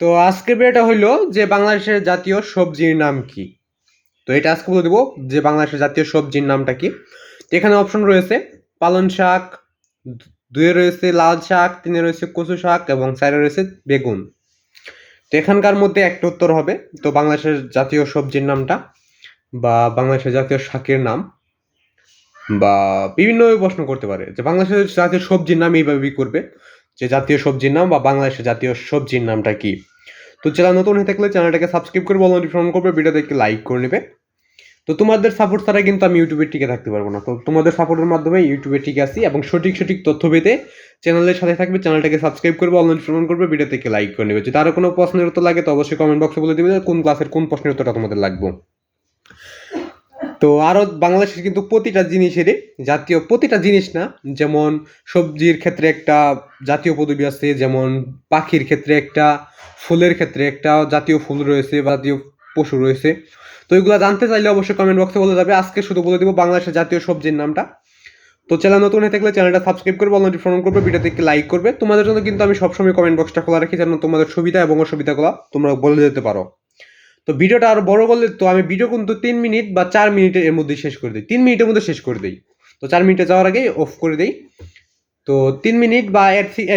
তো আজকের ভিডিওটা হইল যে বাংলাদেশের জাতীয় সবজির নাম কি? তো এটা আজকে বলে দেবো যে বাংলাদেশের জাতীয় সবজির নামটা কি? তো এখানে অপশন রয়েছে পালন শাক দুয়ে রয়েছে লাল শাক, তিনে রয়েছে কচু শাক এবং চারে রয়েছে বেগুন। তো এখানকার মধ্যে একটা উত্তর হবে, তো বাংলাদেশের জাতীয় সবজির নামটা বা বাংলাদেশের জাতীয় শাকের নাম বা বিভিন্নভাবে প্রশ্ন করতে পারে যে বাংলাদেশের জাতীয় সবজির নাম এইভাবেই করবে যে জাতীয় সবজির নাম বা বাংলাদেশের জাতীয় সবজির নামটা কি? তো চ্যানেল নতুন হয়ে থাকলে চ্যানেলটাকে সাবস্ক্রাইব করে বলো নোটিফিকেশন করবে ভিডিওতে একটি লাইক করে নেবে। তো তোমাদের সাপোর্ট ছাড়া কিন্তু আমি ইউটিউবে টিকে থাকতে পারব না। তো তোমাদের সাপোর্টের মাধ্যমে ইউটিউবে টিকে আসি এবং সঠিক সঠিক তথ্য পেতে চ্যানেলের সাথে থাকবে চ্যানেলটাকে সাবস্ক্রাইব করবে অনলাইন নোটিফিকেশন করবে ভিডিওতে থেকে লাইক করে নেবে। যদি আরও কোনো প্রশ্নের উত্তর লাগে, তো অবশ্যই কমেন্ট বক্সে বলে দেবে কোন ক্লাসের কোন প্রশ্নের উত্তরটা তোমাদের লাগবে। তো আরও বাংলাদেশের কিন্তু প্রতিটা জিনিসেরই জাতীয় প্রতিটা জিনিস না, যেমন সবজির ক্ষেত্রে একটা জাতীয় পদবি আছে, যেমন পাখির ক্ষেত্রে একটা, ফুলের ক্ষেত্রে একটা জাতীয় ফুল রয়েছে বা জাতীয় পশু রয়েছে। তো এগুলো জানতে চাইলে অবশ্যই কমেন্ট বক্সে বলে যাবে। আজকে শুধু বলে দিব বাংলাদেশের জাতীয় সবজির নামটা। তো চ্যানেল নতুন হয়ে থাকলে চ্যানেলটা সাবস্ক্রাইব করবে অল নোটিফিকেশন করবে, ভিডিওতে একটি লাইক করবে। তোমাদের জন্য কিন্তু আমি সবসময় কমেন্ট বক্সটা খোলা রাখি, যেন তোমাদের সুবিধা এবং অসুবিধাগুলো তোমরা বলে যেতে পারো। তো ভিডিওটা আরও বড় করলে তো আমি ভিডিও কিন্তু তিন মিনিট বা চার মিনিটের এর মধ্যে শেষ করে দিই। তিন মিনিটের মধ্যে শেষ করে দিই। তো চার মিনিটে যাওয়ার আগেই অফ করে দিই। তো তিন মিনিট বা এর থেকে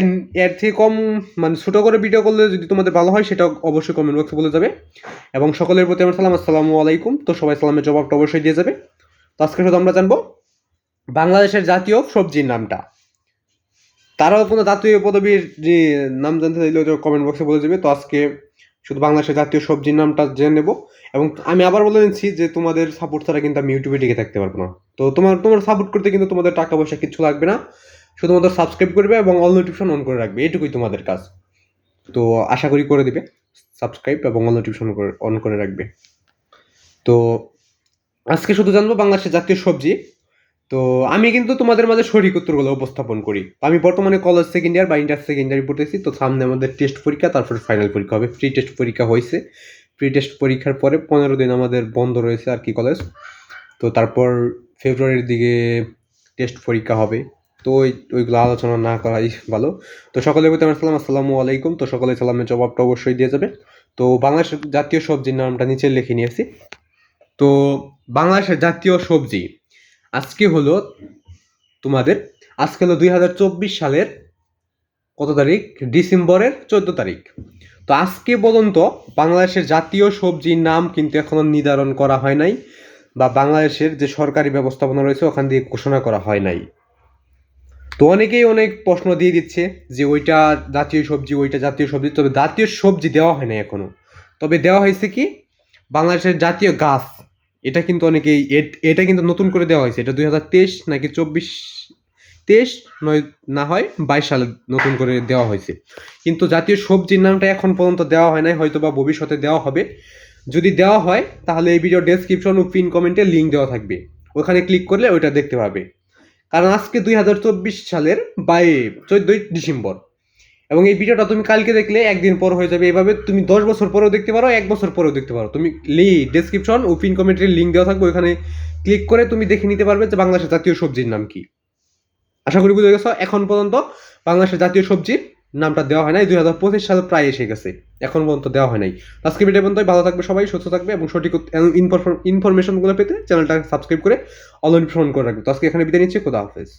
এর থেকে কম মানে ছোটো করে ভিডিও করলে যদি তোমাদের ভালো হয় সেটা অবশ্যই কমেন্ট বক্সে বলে যাবে। এবং সকলের প্রতি আমার সালাম, আসসালামু আলাইকুম। তো সবাই সালামের জবাবটা অবশ্যই দিয়ে যাবে। তো আজকে শুধু আমরা জানব বাংলাদেশের জাতীয় সবজির নামটা। তারাও কোনো জাতীয় পদবীর যে নাম জানতে চাইলে কমেন্ট বক্সে বলে যাবে। তো আজকে শুধু বাংলাদেশের জাতীয় সবজির নামটা জেনে নেব। এবং আমি আবার বলে দিচ্ছি যে তোমাদের সাপোর্ট ছাড়া কিন্তু আমি ইউটিউবে টিকে থাকতে পারব না। তো তোমার তোমার সাপোর্ট করতে কিন্তু তোমাদের টাকা পয়সা কিছু লাগবে না। শুধুমাত্র সাবস্ক্রাইব করবে এবং অল নোটিফিকেশন অন করে রাখবে। এটুকুই তোমাদের কাজ। তো আশা করি করে দিবে। সাবস্ক্রাইব এবং অল নোটিফিকেশন অন করে রাখবে। তো আজকে শুধু জানব বাংলাদেশের জাতীয় সবজি। তো আমি কিন্তু তোমাদের মাঝে সঠিক উত্তরগুলো উপস্থাপন করি। আমি বর্তমানে কলেজ সেকেন্ড ইয়ার বা ইন্টার সেকেন্ড ইয়ারে পড়তেছি, তো সামনে আমাদের টেস্ট পরীক্ষা, তারপর ফাইনাল পরীক্ষা হবে। প্রি টেস্ট পরীক্ষা হয়েছে। প্রি টেস্ট পরীক্ষার পরে পনেরো দিন আমাদের বন্ধ রয়েছে আর কি কলেজ তো তারপর ফেব্রুয়ারির দিকে টেস্ট পরীক্ষা হবে। তো ওই, ওইগুলো আলোচনা না করাই ভালো। তো সকলের প্রতি আমার সালাম, আসসালামু আলাইকুম। তো সকলে সালামের জবাবটা অবশ্যই দিয়ে যাবে তো বাংলাদেশের জাতীয় সবজির নামটা নিচে লিখে নিয়েছি। তো বাংলাদেশের জাতীয় সবজি আজকে হলো তোমাদের, আজকে হলো দুই হাজার চব্বিশ সালের কত তারিখ? ডিসেম্বরের চোদ্দ তারিখ। তো আজকে পর্যন্ত বাংলাদেশের জাতীয় সবজির নাম কিন্তু এখনও নির্ধারণ করা হয় নাই বা বাংলাদেশের যে সরকারি ব্যবস্থাপনা রয়েছে ওখান দিয়ে ঘোষণা করা হয় নাই। তো অনেকেই অনেক প্রশ্ন দিয়ে দিচ্ছে যে ওইটা জাতীয় সবজি, ওইটা জাতীয় সবজি, তবে জাতীয় সবজি দেওয়া হয় না এখনও তবে দেওয়া হয়েছে কি? বাংলাদেশের জাতীয় গাছ এটা কিন্তু অনেকেই, এটা কিন্তু নতুন করে দেওয়া হয়েছে। এটা দুই হাজার তেইশ নাকি চব্বিশ তেইশ, নয়, না হয়, বাইশ সালে নতুন করে দেওয়া হয়েছে। কিন্তু জাতীয় সবজির নামটা এখন পর্যন্ত দেওয়া হয় নাই হয়তো বা ভবিষ্যতে দেওয়া হবে। যদি দেওয়া হয়, তাহলে এই ভিডিও ডেসক্রিপশন ও পিন কমেন্টে লিঙ্ক দেওয়া থাকবে। ওখানে ক্লিক করলে ওইটা দেখতে পাবে কারণ আজকে দুই হাজার চব্বিশ সালের বাই চোদ্দোই ডিসেম্বর। এবং এই ভিডিওটা তুমি কালকে দেখলে একদিন পর হয়ে যাবে। এভাবে তুমি দশ বছর পরেও দেখতে পারো, এক বছর পরেও দেখতে পারো। তুমি লি ডেসক্রিপশন ও পিন কমেন্টের লিঙ্ক দেওয়া থাকবে, ওখানে ক্লিক করে তুমি দেখে নিতে পারবে যে বাংলাদেশের জাতীয় সবজির নাম কি। আশা করি বুঝে গেছো, এখন পর্যন্ত বাংলাদেশের জাতীয় সবজির নামটা দেওয়া হয় নাই, দুই হাজার পঁচিশ সাল প্রায় এসে গেছে। এখন পর্যন্ত দেওয়া হয় নাই। আজকে ভিডিও পর্যন্ত ভালো থাকবে সবাই, সুস্থ থাকবে এবং সঠিক ইনফরমেশনগুলো পেতে চ্যানেলটা সাবস্ক্রাইব করে অল নোটিফিকেশন করে রাখবে। তো আজকে এখানে বিদায় নিচ্ছি, খোদা হাফেজ।